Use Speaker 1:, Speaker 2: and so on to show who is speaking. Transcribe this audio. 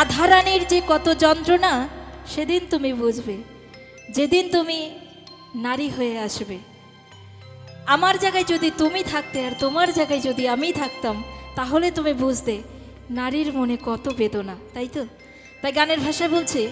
Speaker 1: রাধারানীর যে কত যন্ত্রণা, সেদিন তুমি বুঝবে। যেদিন তুমি নারী হয়ে আসবে। আমার জায়গায় যদি তুমি থাকতে আর তোমার জায়গায় যদি আমি থাকতাম, তাহলে তুমি বুঝতে নারীর মনে কত বেদনা, তাই তো? তাই গানের ভাষায় বলছি